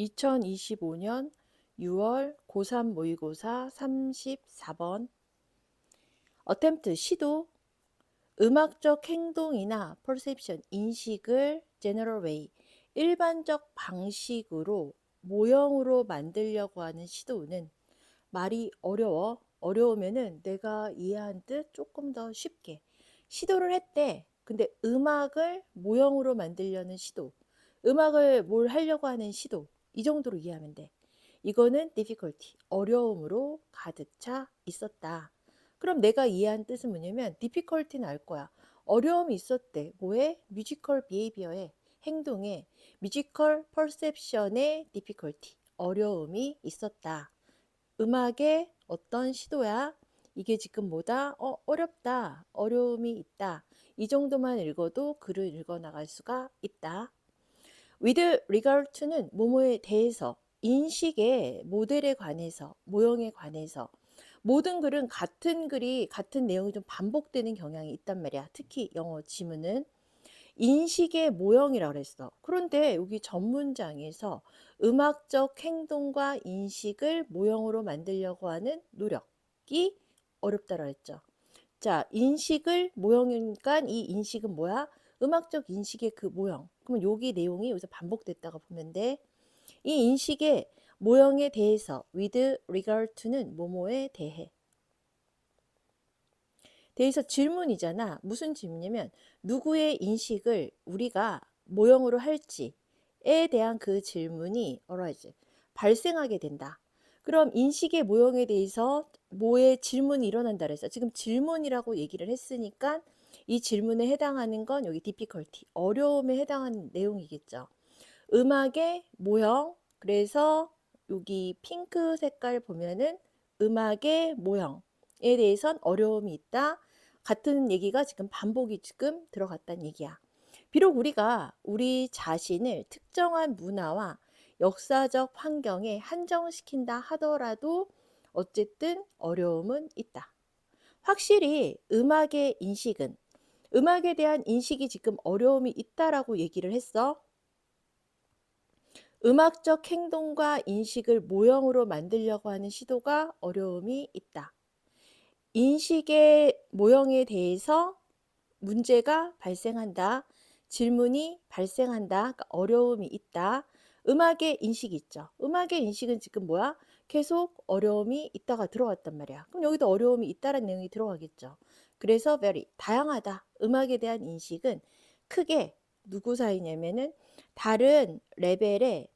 2025년 6월 고3 모의고사 34번. 어템트 시도 음악적 행동이나 perception 인식을 general way 일반적 방식으로 모형으로 만들려고 하는 시도는 말이 어려워. 어려우면은 내가 이해한 듯 조금 더 쉽게 시도를 했대. 근데 음악을 모형으로 만들려는 시도 음악을 뭘 하려고 하는 시도 이 정도로 이해하면 돼. 이거는 difficulty, 어려움으로 가득 차 있었다. 그럼 내가 이해한 뜻은 뭐냐면 difficulty는 알 거야. 어려움이 있었대. 뭐에? musical behavior에 행동에 musical perception의 difficulty, 어려움이 있었다. 음악의 어떤 시도야? 이게 지금 뭐다? 어, 어렵다. 어려움이 있다. 이 정도만 읽어도 글을 읽어 나갈 수가 있다. With regard to는 뭐뭐에 대해서 인식의 모델에 관해서 모형에 관해서 모든 글은 같은 글이 같은 내용이 좀 반복되는 경향이 있단 말이야. 특히 영어 지문은 인식의 모형이라고 그랬어. 그런데 여기 전문장에서 음악적 행동과 인식을 모형으로 만들려고 하는 노력이 어렵다고 했죠. 자, 인식을 모형이니까 이 인식은 뭐야? 음악적 인식의 그 모형. 그러면 여기 내용이 여기서 반복됐다가 보면 돼. 이 인식의 모형에 대해서 with regard to는 뭐뭐에 대해 대해서 질문이잖아. 무슨 질문이냐면 누구의 인식을 우리가 모형으로 할지에 대한 그 질문이 arise 발생하게 된다. 그럼 인식의 모형에 대해서 뭐의 질문이 일어난다 그랬어. 지금 질문이라고 얘기를 했으니까 이 질문에 해당하는 건 여기 difficulty, 어려움에 해당하는 내용이겠죠. 음악의 모형, 그래서 여기 핑크 색깔 보면은 음악의 모형에 대해선 어려움이 있다. 같은 얘기가 지금 반복이 지금 들어갔다는 얘기야. 비록 우리가 우리 자신을 특정한 문화와 역사적 환경에 한정시킨다 하더라도 어쨌든 어려움은 있다. 확실히 음악의 인식은 음악에 대한 인식이 지금 어려움이 있다라고 얘기를 했어. 음악적 행동과 인식을 모형으로 만들려고 하는 시도가 어려움이 있다. 인식의 모형에 대해서 문제가 발생한다. 질문이 발생한다. 그러니까 어려움이 있다. 음악의 인식이 있죠. 음악의 인식은 지금 뭐야? 계속 어려움이 있다가 들어왔단 말이야. 그럼 여기도 어려움이 있다는 내용이 들어가겠죠. 그래서 very 다양하다. 음악에 대한 인식은 크게 누구 사이냐면은 다른 레벨의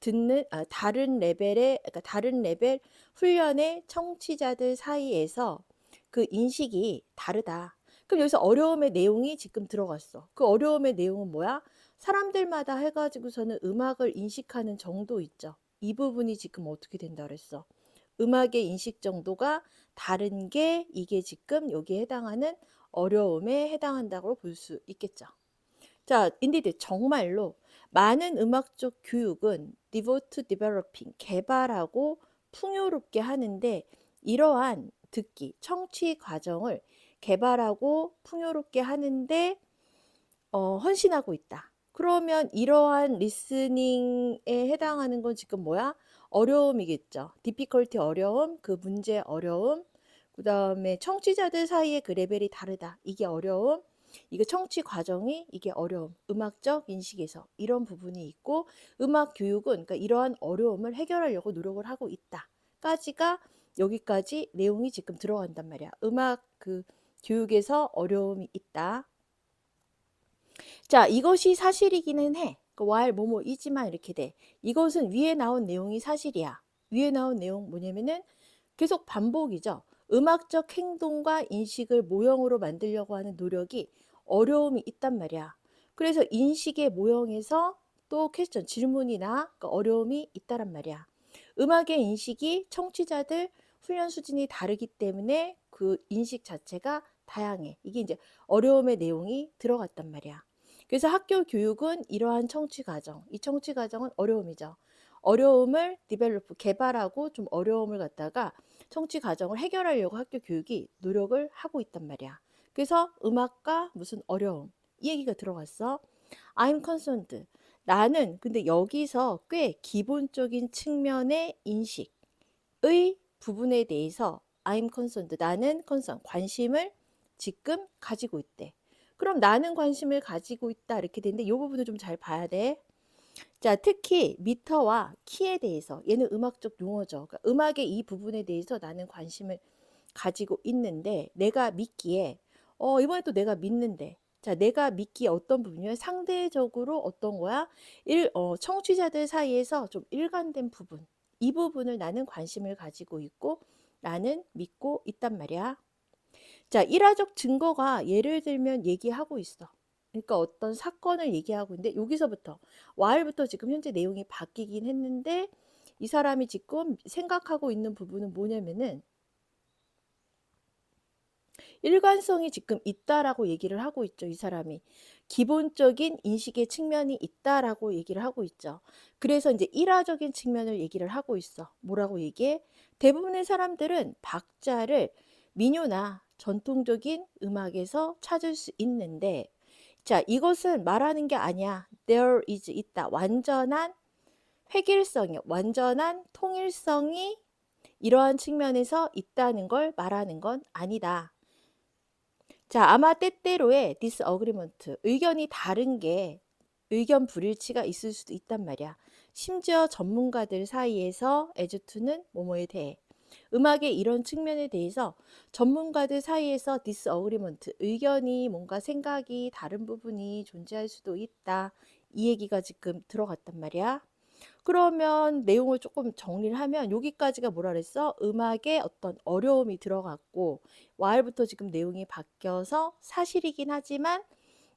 듣는 아, 다른 레벨의 그러니까 다른 레벨 훈련의 청취자들 사이에서 그 인식이 다르다. 그럼 여기서 어려움의 내용이 지금 들어갔어. 그 어려움의 내용은 뭐야? 사람들마다 해가지고서는 음악을 인식하는 정도 있죠. 이 부분이 지금 어떻게 된다 그랬어? 음악의 인식 정도가 다른 게 이게 지금 여기에 해당하는 어려움에 해당한다고 볼 수 있겠죠. 자, 인디드 정말로 많은 음악적 교육은 devote developing 개발하고 풍요롭게 하는데 이러한 듣기, 청취 과정을 개발하고 풍요롭게 하는데 어, 헌신하고 있다. 그러면 이러한 리스닝에 해당하는 건 지금 뭐야? 어려움이겠죠. difficulty 어려움, 그 문제 어려움, 그 다음에 청취자들 사이의 그 레벨이 다르다. 이게 어려움. 이거 청취 과정이 이게 어려움. 음악적 인식에서 이런 부분이 있고 음악 교육은 그러니까 이러한 어려움을 해결하려고 노력을 하고 있다. 까지가 여기까지 내용이 지금 들어간단 말이야. 음악 그 교육에서 어려움이 있다. 자, 이것이 사실이기는 해. 그 while 뭐뭐 이지만 이렇게 돼. 이것은 위에 나온 내용이 사실이야. 위에 나온 내용 뭐냐면은 계속 반복이죠. 음악적 행동과 인식을 모형으로 만들려고 하는 노력이 어려움이 있단 말이야. 그래서 인식의 모형에서 또 퀘스천 질문이나 그 어려움이 있다란 말이야. 음악의 인식이 청취자들 훈련 수준이 다르기 때문에 그 인식 자체가 다양해. 이게 이제 어려움의 내용이 들어갔단 말이야. 그래서 학교 교육은 이러한 청취 과정, 이 청취 과정은 어려움이죠. 어려움을 디벨로프 개발하고 좀 어려움을 갖다가 청취 과정을 해결하려고 학교 교육이 노력을 하고 있단 말이야. 그래서 음악과 무슨 어려움 이 얘기가 들어갔어. I'm concerned. 나는 근데 여기서 꽤 기본적인 측면의 인식의 부분에 대해서 I'm concerned. 나는 concern. 관심을 지금 가지고 있대. 그럼 나는 관심을 가지고 있다 이렇게 되는데 이 부분을 좀 잘 봐야 돼. 자, 특히 미터와 키에 대해서 얘는 음악적 용어죠. 그러니까 음악의 이 부분에 대해서 나는 관심을 가지고 있는데 내가 믿기에 어 이번에 또 내가 믿는데 자 내가 믿기에 어떤 부분이요 상대적으로 어떤 거야 일 어, 청취자들 사이에서 좀 일관된 부분 이 부분을 나는 관심을 가지고 있고 나는 믿고 있단 말이야. 자 일화적 증거가 예를 들면 얘기하고 있어. 그러니까 어떤 사건을 얘기하고 있는데 여기서부터 while부터 지금 현재 내용이 바뀌긴 했는데 이 사람이 지금 생각하고 있는 부분은 뭐냐면은 일관성이 지금 있다라고 얘기를 하고 있죠. 이 사람이. 기본적인 인식의 측면이 있다라고 얘기를 하고 있죠. 그래서 이제 일화적인 측면을 얘기를 하고 있어. 뭐라고 얘기해? 대부분의 사람들은 박자를 민요나 전통적인 음악에서 찾을 수 있는데 자, 이것은 말하는 게 아니야. There is 있다. 완전한 획일성이, 완전한 통일성이 이러한 측면에서 있다는 걸 말하는 건 아니다. 자, 아마 때때로의 disagreement, 의견이 다른 게 의견 불일치가 있을 수도 있단 말이야. 심지어 전문가들 사이에서 에즈투는 뭐뭐에 대해 음악의 이런 측면에 대해서 전문가들 사이에서 disagreement, 의견이 뭔가 생각이 다른 부분이 존재할 수도 있다. 이 얘기가 지금 들어갔단 말이야. 그러면 내용을 조금 정리를 하면 여기까지가 뭐라 그랬어? 음악에 어떤 어려움이 들어갔고 while부터 지금 내용이 바뀌어서 사실이긴 하지만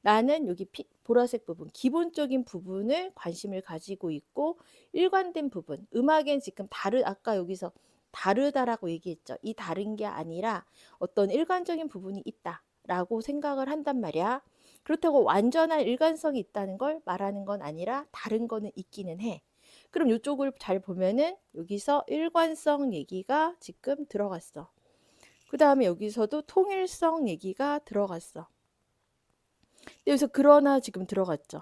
나는 여기 피, 보라색 부분, 기본적인 부분을 관심을 가지고 있고 일관된 부분, 음악엔 지금 다르 아까 여기서 다르다라고 얘기했죠. 이 다른 게 아니라 어떤 일관적인 부분이 있다라고 생각을 한단 말이야. 그렇다고 완전한 일관성이 있다는 걸 말하는 건 아니라 다른 거는 있기는 해. 그럼 이쪽을 잘 보면은 여기서 일관성 얘기가 지금 들어갔어. 그 다음에 여기서도 통일성 얘기가 들어갔어. 여기서 그러나 지금 들어갔죠.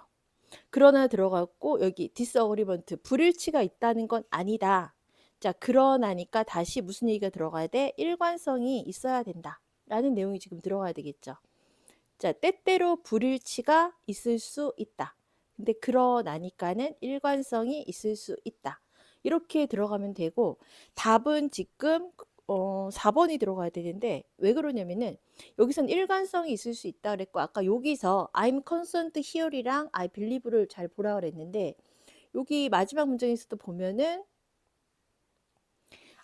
그러나 들어갔고 여기 디스어그리먼트 불일치가 있다는 건 아니다. 자 그러나니까 다시 무슨 얘기가 들어가야 돼? 일관성이 있어야 된다. 라는 내용이 지금 들어가야 되겠죠. 자 때때로 불일치가 있을 수 있다. 근데 그러나니까는 일관성이 있을 수 있다. 이렇게 들어가면 되고 답은 지금 어, 4번이 들어가야 되는데 왜 그러냐면은 여기선 일관성이 있을 수 있다 그랬고 아까 여기서 I'm concerned here이랑 I believe를 잘 보라 그랬는데 여기 마지막 문장에서도 보면은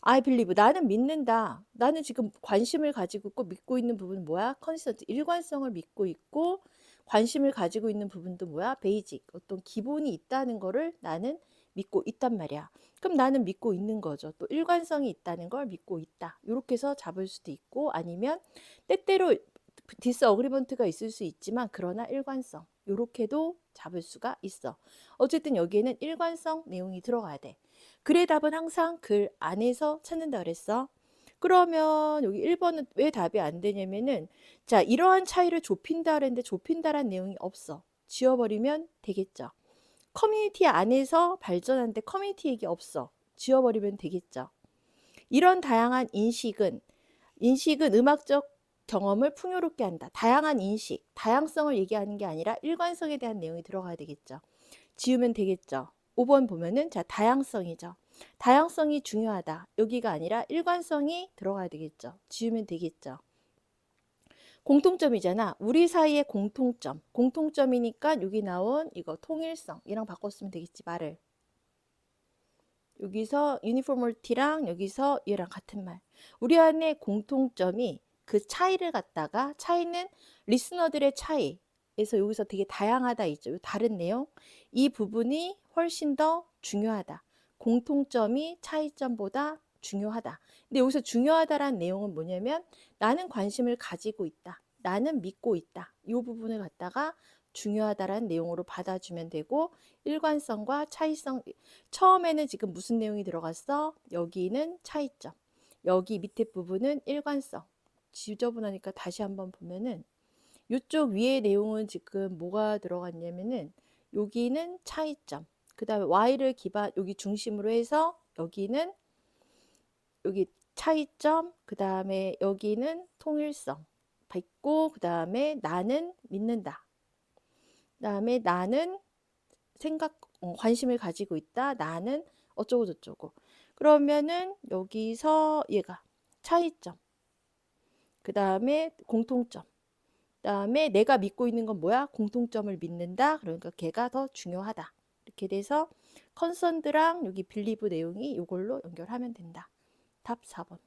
I believe 나는 믿는다. 나는 지금 관심을 가지고 있고 믿고 있는 부분은 뭐야? 컨센트 일관성을 믿고 있고 관심을 가지고 있는 부분도 뭐야? 베이직 어떤 기본이 있다는 거를 나는 믿고 있단 말이야. 그럼 나는 믿고 있는 거죠. 또 일관성이 있다는 걸 믿고 있다. 이렇게 해서 잡을 수도 있고 아니면 때때로 디스 어그리먼트가 있을 수 있지만 그러나 일관성 이렇게도 잡을 수가 있어. 어쨌든 여기에는 일관성 내용이 들어가야 돼. 글의 답은 항상 글 안에서 찾는다 그랬어. 그러면 여기 1번은 왜 답이 안 되냐면은 자 이러한 차이를 좁힌다 그랬는데 좁힌다란 내용이 없어. 지워버리면 되겠죠. 커뮤니티 안에서 발전하는데 커뮤니티 얘기 없어. 지워버리면 되겠죠. 이런 다양한 인식은 인식은 음악적 경험을 풍요롭게 한다. 다양한 인식, 다양성을 얘기하는 게 아니라 일관성에 대한 내용이 들어가야 되겠죠. 지우면 되겠죠. 5번 보면은 자 다양성이죠. 다양성이 중요하다. 여기가 아니라 일관성이 들어가야 되겠죠. 지우면 되겠죠. 공통점이잖아. 우리 사이의 공통점. 공통점이니까 여기 나온 이거 통일성 이랑 바꿨으면 되겠지 말을. 여기서 유니포멀티랑 여기서 얘랑 같은 말. 우리 안에 공통점이 그 차이를 갖다가 차이는 리스너들의 차이 에서 여기서 되게 다양하다 있죠. 다른 내용. 이 부분이 훨씬 더 중요하다. 공통점이 차이점보다 중요하다. 근데 여기서 중요하다라는 내용은 뭐냐면 나는 관심을 가지고 있다. 나는 믿고 있다. 이 부분을 갖다가 중요하다라는 내용으로 받아주면 되고 일관성과 차이성 처음에는 지금 무슨 내용이 들어갔어? 여기는 차이점. 여기 밑에 부분은 일관성. 지저분하니까 다시 한번 보면은 이쪽 위에 내용은 지금 뭐가 들어갔냐면은 여기는 차이점. 그 다음에 Y를 기반, 여기 중심으로 해서 여기는 여기 차이점, 그 다음에 여기는 통일성 있고, 그 다음에 나는 믿는다. 그 다음에 나는 생각, 어, 관심을 가지고 있다. 나는 어쩌고 저쩌고. 그러면은 여기서 얘가 차이점. 그 다음에 공통점. 그 다음에 내가 믿고 있는 건 뭐야? 공통점을 믿는다. 그러니까 걔가 더 중요하다. 이렇게 돼서 컨선드랑 여기 빌리브 내용이 이걸로 연결하면 된다. 답 4번.